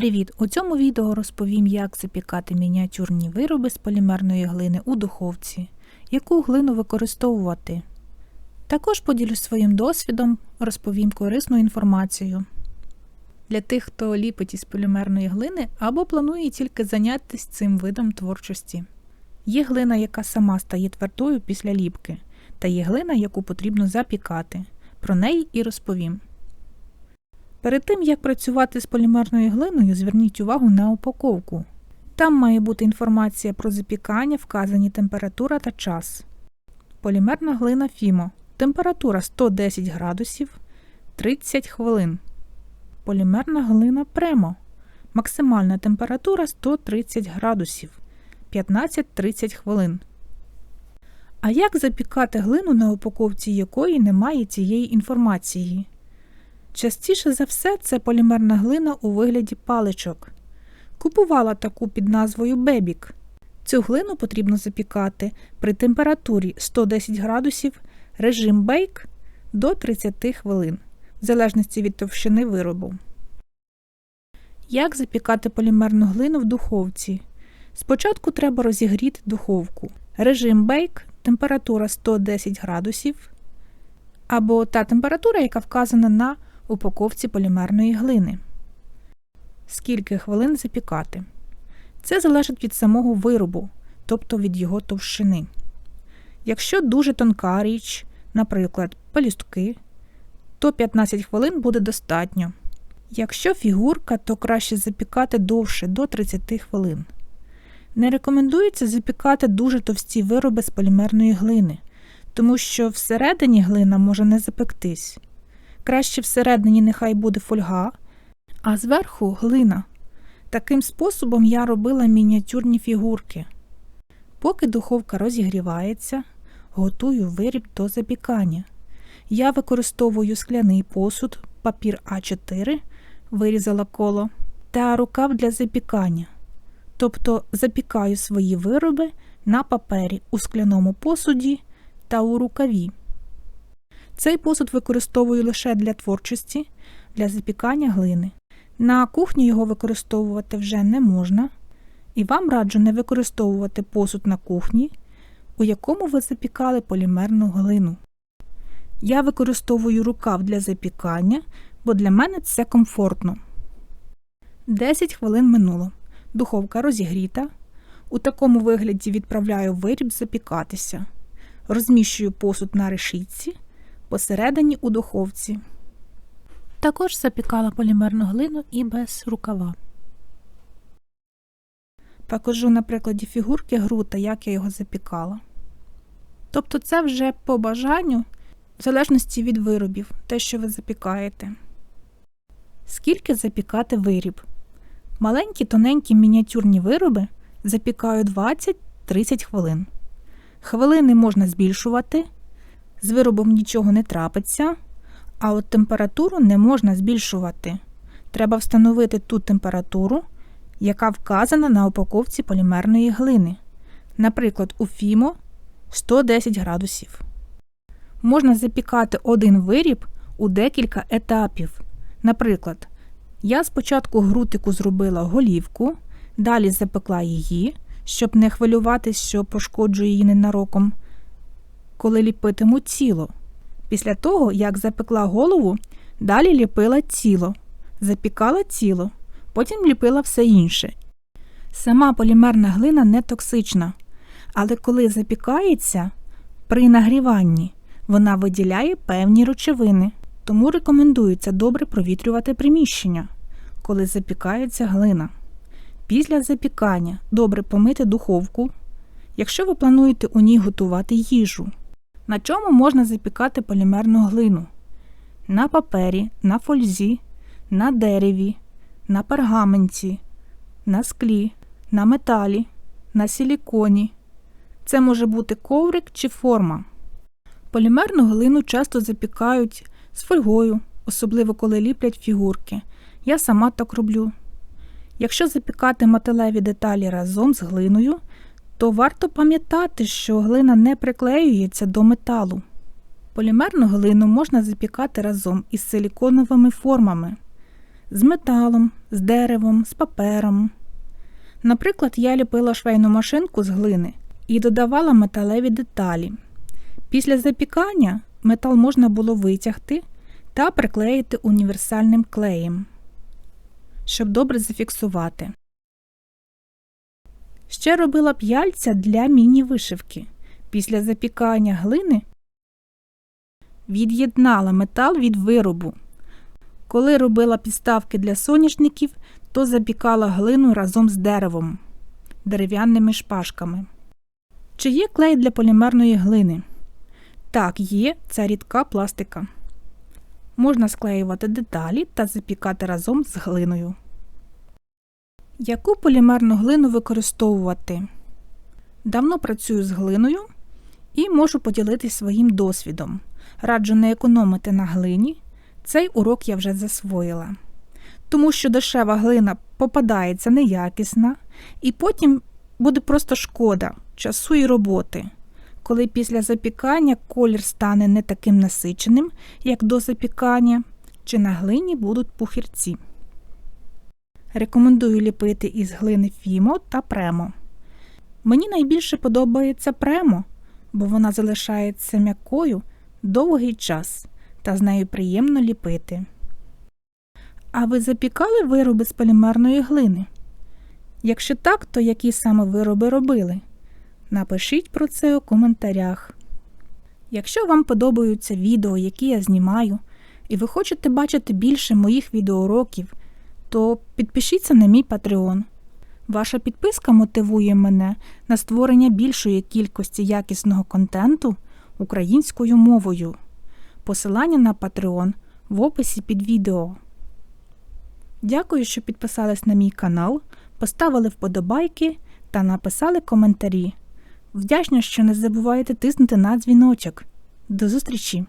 Привіт! У цьому відео розповім, як запікати мініатюрні вироби з полімерної глини у духовці, яку глину використовувати. Також поділюсь своїм досвідом, розповім корисну інформацію. Для тих, хто ліпить із полімерної глини або планує тільки зайнятися цим видом творчості. Є глина, яка сама стає твердою після ліпки, та є глина, яку потрібно запікати. Про неї і розповім. Перед тим, як працювати з полімерною глиною, зверніть увагу на упаковку. Там має бути інформація про запікання, вказані температура та час. Полімерна глина Фімо. Температура 110 градусів 30 хвилин. Полімерна глина Премо. Максимальна температура 130 градусів 15-30 хвилин. А як запікати глину, на упаковці якої немає цієї інформації? Частіше за все це полімерна глина у вигляді паличок. Купувала таку під назвою Бебік. Цю глину потрібно запікати при температурі 110 градусів режим бейк до 30 хвилин, в залежності від товщини виробу. Як запікати полімерну глину в духовці? Спочатку треба розігріти духовку. Режим бейк температура 110 градусів або та температура, яка вказана на упаковці полімерної глини. Скільки хвилин запікати? Це залежить від самого виробу, тобто від його товщини. Якщо дуже тонка річ, наприклад, пелюстки, то 15 хвилин буде достатньо. Якщо фігурка, то краще запікати довше до 30 хвилин. Не рекомендується запікати дуже товсті вироби з полімерної глини, тому що всередині глина може не запектись. Краще всередині нехай буде фольга, а зверху глина. Таким способом я робила мініатюрні фігурки. Поки духовка розігрівається, готую виріб до запікання. Я використовую скляний посуд, папір А4, вирізала коло, та рукав для запікання. Тобто запікаю свої вироби на папері у скляному посуді та у рукаві. Цей посуд використовую лише для творчості, для запікання глини. На кухні його використовувати вже не можна, і вам раджу не використовувати посуд на кухні, у якому ви запікали полімерну глину. Я використовую рукав для запікання, бо для мене це комфортно. 10 хвилин минуло. Духовка розігріта. У такому вигляді відправляю виріб запікатися. Розміщую посуд на решітці посередині у духовці. Також запікала полімерну глину і без рукава. Покажу на прикладі фігурки грута, як я його запікала. Тобто це вже по бажанню, в залежності від виробів, те, що ви запікаєте. Скільки запікати виріб? Маленькі тоненькі мініатюрні вироби запікаю 20-30 хвилин. Хвилини можна збільшувати, з виробом нічого не трапиться, а от температуру не можна збільшувати. Треба встановити ту температуру, яка вказана на упаковці полімерної глини. Наприклад, у Фімо 110 градусів. Можна запікати один виріб у декілька етапів. Наприклад, я спочатку грутику зробила голівку, далі запекла її, щоб не хвилюватись, що пошкоджу її ненароком коли ліпитиму тіло. Після того, як запекла голову, далі ліпила тіло, запікала тіло, потім ліпила все інше. Сама полімерна глина не токсична, але коли запікається при нагріванні, вона виділяє певні речовини, тому рекомендується добре провітрювати приміщення, коли запікається глина. Після запікання добре помити духовку, якщо ви плануєте у ній готувати їжу. На чому можна запікати полімерну глину? На папері, на фользі, на дереві, на пергаменті, на склі, на металі, на силіконі. Це може бути коврик чи форма. Полімерну глину часто запікають з фольгою, особливо коли ліплять фігурки. Я сама так роблю. Якщо запікати металеві деталі разом з глиною, то варто пам'ятати, що глина не приклеюється до металу. Полімерну глину можна запікати разом із силіконовими формами. з металом, з деревом, з папером. Наприклад, я ліпила швейну машинку з глини і додавала металеві деталі. Після запікання метал можна було витягти та приклеїти універсальним клеєм, щоб добре зафіксувати. Ще робила п'яльця для міні-вишивки. Після запікання глини від'єднала метал від виробу. Коли робила підставки для соняшників, то запікала глину разом з деревом, дерев'яними шпажками. Чи є клей для полімерної глини? Так, є це рідка пластика. Можна склеювати деталі та запікати разом з глиною. Яку полімерну глину використовувати? Давно працюю з глиною і можу поділитися своїм досвідом. Раджу не економити на глині. Цей урок я вже засвоїла. Тому що дешева глина попадається неякісна, і потім буде просто шкода часу і роботи, коли після запікання колір стане не таким насиченим, як до запікання, чи на глині будуть пухірці. Рекомендую ліпити із глини Фімо та Премо. Мені найбільше подобається Премо, бо вона залишається м'якою довгий час та з нею приємно ліпити. А ви запікали вироби з полімерної глини? Якщо так, то які саме вироби робили? Напишіть про це у коментарях. Якщо вам подобаються відео, які я знімаю, і ви хочете бачити більше моїх відеоуроків, то підпишіться на мій Patreon. Ваша підписка мотивує мене на створення більшої кількості якісного контенту українською мовою. Посилання на Patreon в описі під відео. Дякую, що підписались на мій канал, поставили вподобайки та написали коментарі. Вдячна, що не забуваєте тиснути на дзвіночок. До зустрічі!